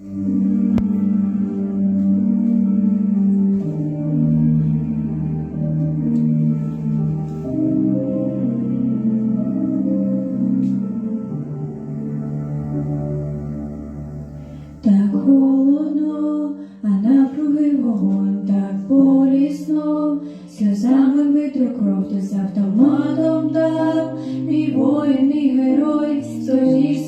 Так холодно, а навкруги вогонь, так болісно, сльозами витру кров, ти з автоматом дав, мій воїн, мій герой,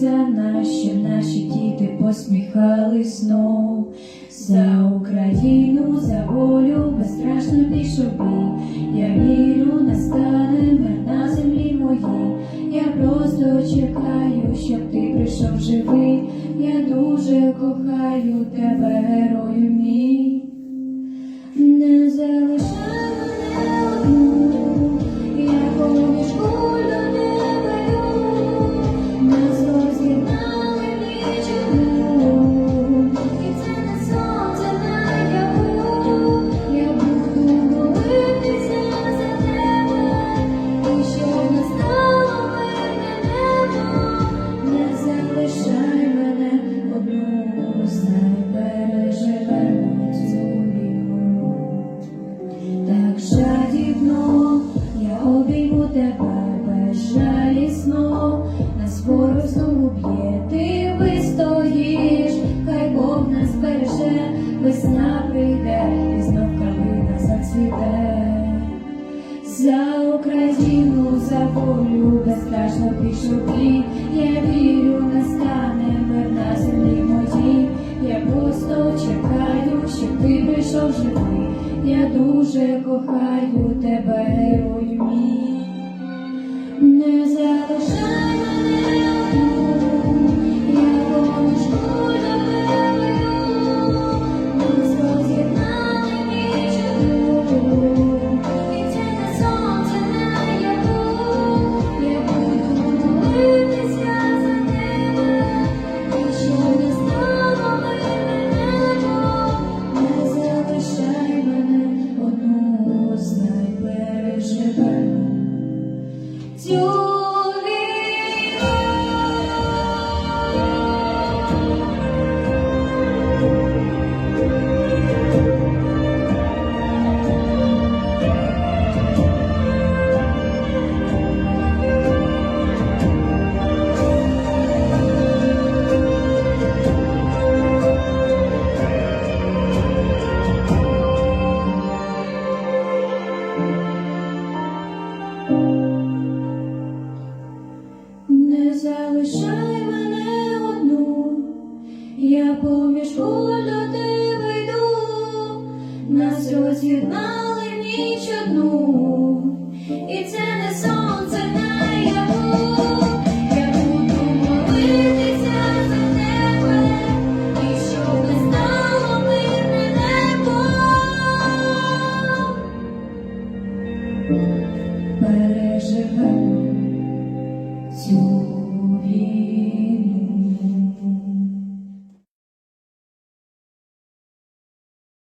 за наші наші діти посміхались знов. За Україну, за волю, безстрашно пішов. Я вірю, настане мир на землі моїй. Я просто чекаю, щоб ти прийшов живий. Я дуже кохаю тебе, знову б'є, ти вистоїш, хай Бог нас береже, весна прийде, знов калина зацвіте. За Україну, за волю, безстрашно пішов бій, я вірю, настане мир на землі моїй. Я просто чекаю, щоб ти прийшов живий. Я дуже кохаю тебе, герою я поміж куль до тебе йду, нас роз'єднали ніч одну,